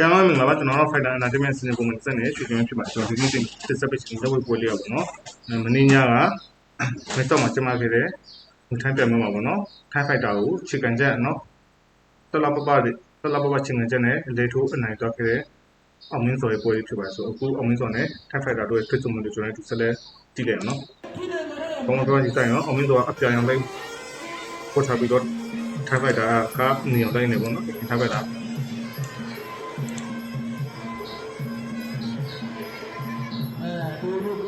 ကဲမင်္ဂလာပါကျွန်တော်တို့ Fighter Entertainment စီစဉ်ပုံမှန်စနေချွေချင်းဖြစ်ပါကျွန်တော်ဒီနေ့တင်ဆက်ပေးချင်တဲ့ဝေပွဲလေးရောက်ပေါ့နော်မင်းညကမက်တော့မှာကျမခဲ့တဲ့မထိုင်းပြန်မှာပေါ့နော်ထိုင်း Fighter ကိုချစ်ကန်ချက်နော်တလပပတွေတလပပချင်ကန်ချက်နဲ့လေထိုးအနိုင်တော့ခဲ့တဲ့အောင်မင်းစော်ရဲ့ပွဲလေးဖြစ်ပါဆိုအခုအောင်မင်းစော်နဲ့ထိုင်း Fighter တို့ရဲ့တွေ့ဆုံမှုတွေကျွန်တော်တို့ဆက်လက်ကြည့်လိုက်အောင်နော်ဘုံတော့ဒီတိုင်းနော်အောင်မင်းစော်ကအပြာရောင်လိုက်ပို့ထားပြီးတော့ထိုင်း Fighter ကနေအောင်တိုင်းနေပေါ့နော်ထိုင်း Fighter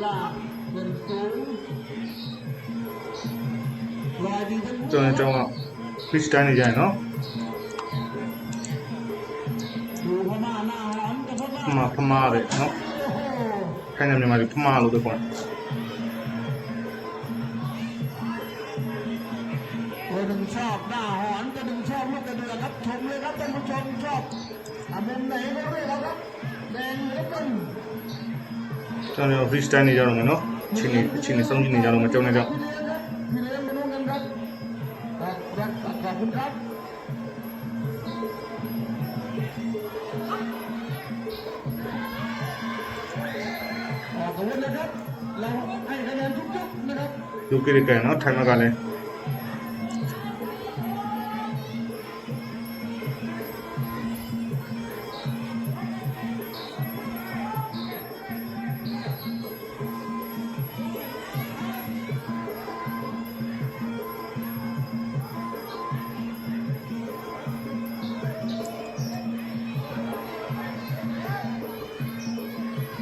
ကျွန်တော်ကျွန်တော် fish တိုင်းနေကြရင်နော် ดูพม่าหน้าหอมกับพ ဖ ม่า မဖမတဲ့နော် โอ้โห ခိုင်းနေမြန်မာပြည်ဖမလို့ပြောတယ် ตัวหนึ่งชอบหน้าหอนตัวหนึ่งชอบลูกกระเดือกครับชมเลยครับท่านผู้ชมชอบอ่ะมุมไหนก็เรียกเอาครับแดงเหลือเกิน ကျွန်တော် freestyle နေကြတော့မယ်နော်အချင်းနေအချင်းနေစောင့်ကြည့်နေကြတော့မယ်ကြောင်းနေကြောင်းယူကရိကဲနော်ထိုင်မကလည်း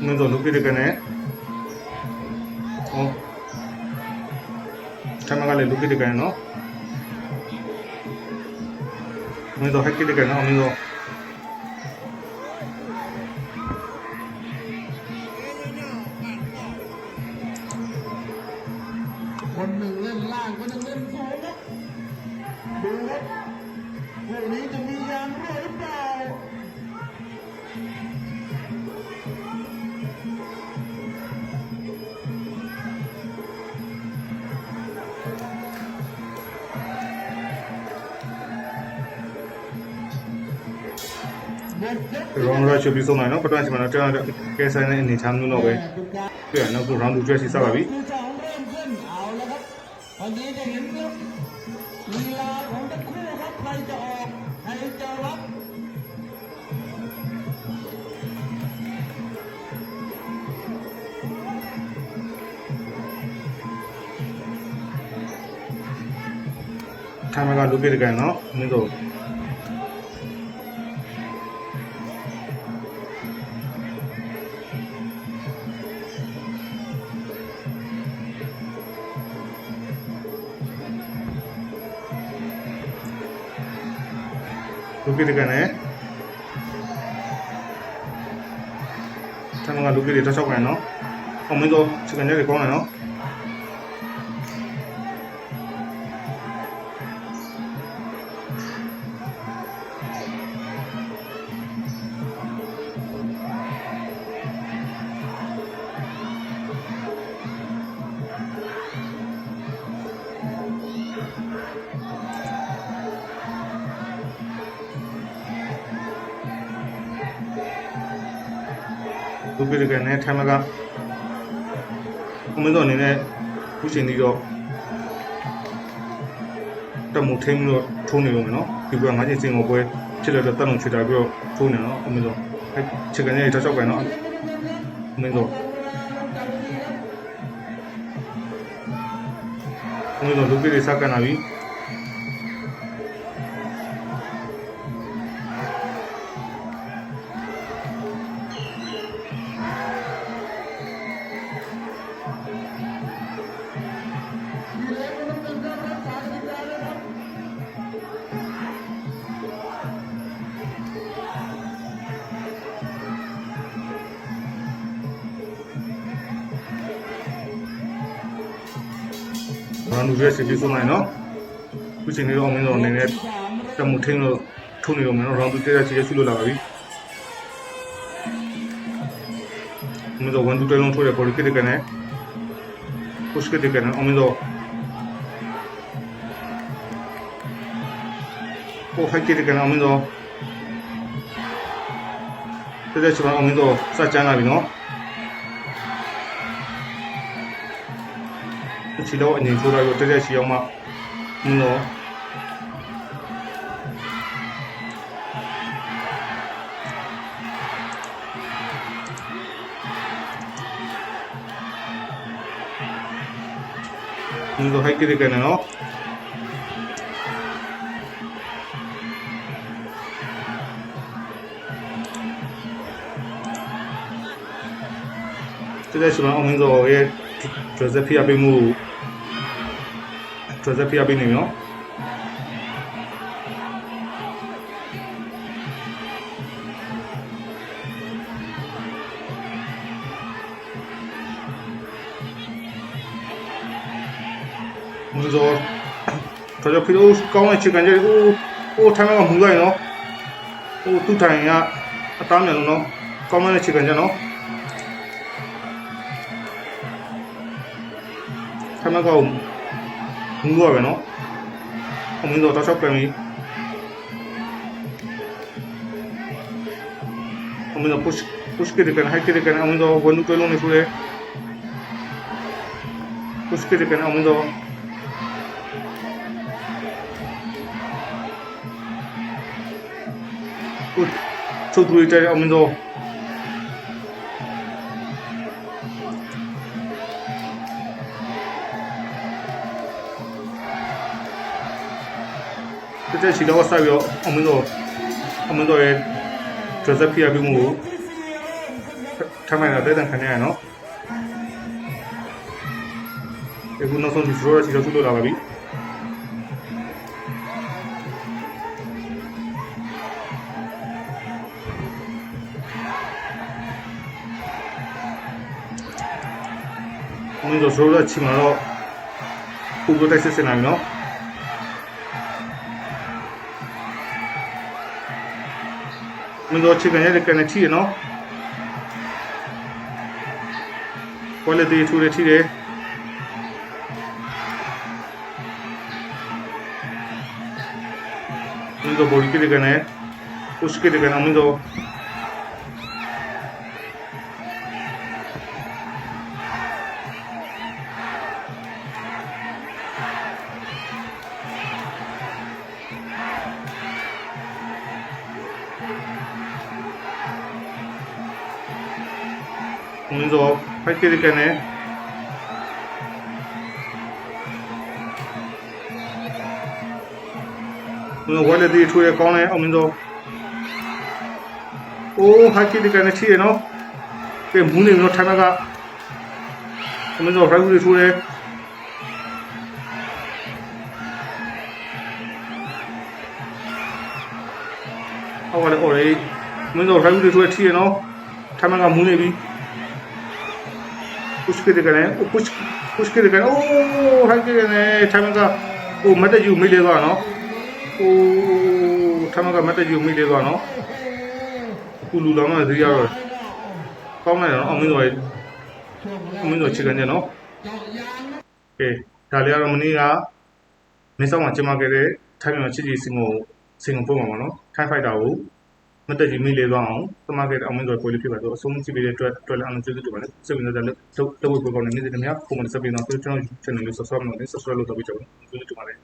မင်းတို့လူကိရကန်နဲ့ဟောထိုင်မကလည်းလူကိရကန်နော်မင်းတို့ဟက် หมดยก ရောင်းရချပြီးဆုံးနိုင်နော်ပထမချိန်မှာတော့ကျွန်တော်ကဲဆိုင်တဲ့အနေထားမျိုးတော့ပဲ เป็นการ ပြရနောက်ဆို round 2ကျွဲစီစပါပြီ คือสองเริ่มขึ้นเอาแล้วครับวันนี้จะเห็นครับลีลาของทั้งคู่ครับใครจะออกใครจะรับ ထိုင်မကလူကိရကန်နော်မင်းတို့လူကိ ရကန်နဲ့ထိုင်မကလူကိရတစ်ချောက်ကန်နော်အောင်မင်းတို့စကန်ရဲကောင်းတယ်နော် လူပိရကန်နဲ့ထိုင်မကကွန်မန့်တော်အနေနဲ့ခုချိန်ဒီတော့တမှုထင်းလို့ထုံးနေလို့မယ်နော်ဒီကငါးချိန်စင်ကိုပွဲဖြစ်လို့တက်လုံးချွေတာပြီးတော့ထုံးနေနော်ကွန်မန့်တော်အဲချက်ကနေတောက်ချောက်ကန်နော်ကွန်မန့်တော်ကွန်မန့်တော်လူပိရစကန်လာပြီ မှုရွေးစီကြီးဆုံးမယ်နော်ခုချိန်လေးတော့အမင်းတော်နေနဲ့တမှုထင်းလို့ထုံနေတော့မယ်နော်ရောင်သူတက်တက်ချီချီဆုလို့လာပါပြီအမင်းတော်ဝန်သူတဲလုံးထိုးတဲ့ပေါ်လိကစ်ကနေပုစ်ကစ်ကနေအမင်းတော်ကိုဖိုက်ကစ်ကနေအမင်းတော်တက်တက်ချီပါအမင်းတော်စကြမ်းလာပြီနော် ချီတော့အငြိမ်ထိုးတော့တက်တက်ချီအောင်မှမင်းတော့မင်းတော့ဟိုက်ကြည့်ကြနေနော်这在 ကျွန်တော်ဆက်ဖိအားပေးမှုကျွန်တော်ဆက်ဖိအားပေးနေပြီနော်မူဇောဒါကြောင့်ဖီလိုကောင်းတဲ့ချစ်ကန်ကြိုက်ဟိုဟိုထိုင်းမှာမူလိုက်နော်ဟိုသူ့ထိုင်ကအသားမြန်လို့နော်ကောင်းတဲ့ချစ်ကန်ကြနော် 那个工作人哦，我们找到小便宜，我们找 push push 给的干，还给的干，我们找温度给弄的出来，push 给的干，我们找。抽出一只阿弥陀佛。 တို့တက်တက်ချီတော့ဆက်ပြီးတော့အမင်းတို့အမင်းတို့ရဲ့ Joseph ပြပြီးမှုကိုထမ်းမှန်တာတဲ့တန်ခံရရနော်အခုနောက်ဆုံးဒီ floor ချီတော့သူ့လို့လာပါပြီအမင်းတို့ floor ချီမှာတော့ပူပူတိုက်စစ်စင်နိုင်ပြီနော် မင်းတို့ချစ်ကန်ရတဲ့ကန်နဲ့ထိရနော် quality ထူရ ထိတယ်မင်းတို့ body ကလေးကန်နဲ့ push ကလေးကန်မင်းတို့မင်းတို့ fight ကလေးကန်နဲ့မင်းတို့ quality ထူရကောင်းတယ်အောင်မင်းတို့အိုး high ကလေးကန်နဲ့ထိရနော်ကဲမူးနေပြီနော်ထိုင်မကမင်းတို့ right ကိုထူတ उसके दिखने कुछ कुछ के दिखने ओ हर के ने थामा का ओ मत जू मिले गा नो ओ थामा का मत जू मिले गा नो ကုလူလာမသီးရတော့ကောင်းနိုင်တော့အမင်းတို့အမင်းတို့ချစ်ကန်ကြနော်ကဲဒါလေးကတော့မနေ့ကမင်းဆောင်မှာကျင်းပခဲ့တဲ့ထိုင်းမြန်မာချစ်ကြည်စင်ကိုစင်ကိုပို့မှာပါနော်ထိုင်းဖိုက်တာကို မတက်ကြီးမိလေသွားအောင်သမားခဲ့တဲ့အမင်းတို့ပွဲလေးဖြစ်ပါတော့အဆုံးကြည့်ပေးတဲ့အတွက်အတွက်လည်းအမှန်ကျေးဇူးတင်ပါတယ်စိတ်ဝင်စားတဲ့လောက်လောက်ဝေပေါ်ကောင်းနေနေတယ်များပုံမှန်စပ်ပြီးတော့ကျွန်တော် channel လေး subscribe လုပ်နေ subscribe လုပ်တော့ပြီးကြပါဦးကျေးဇူးတင်ပါတယ်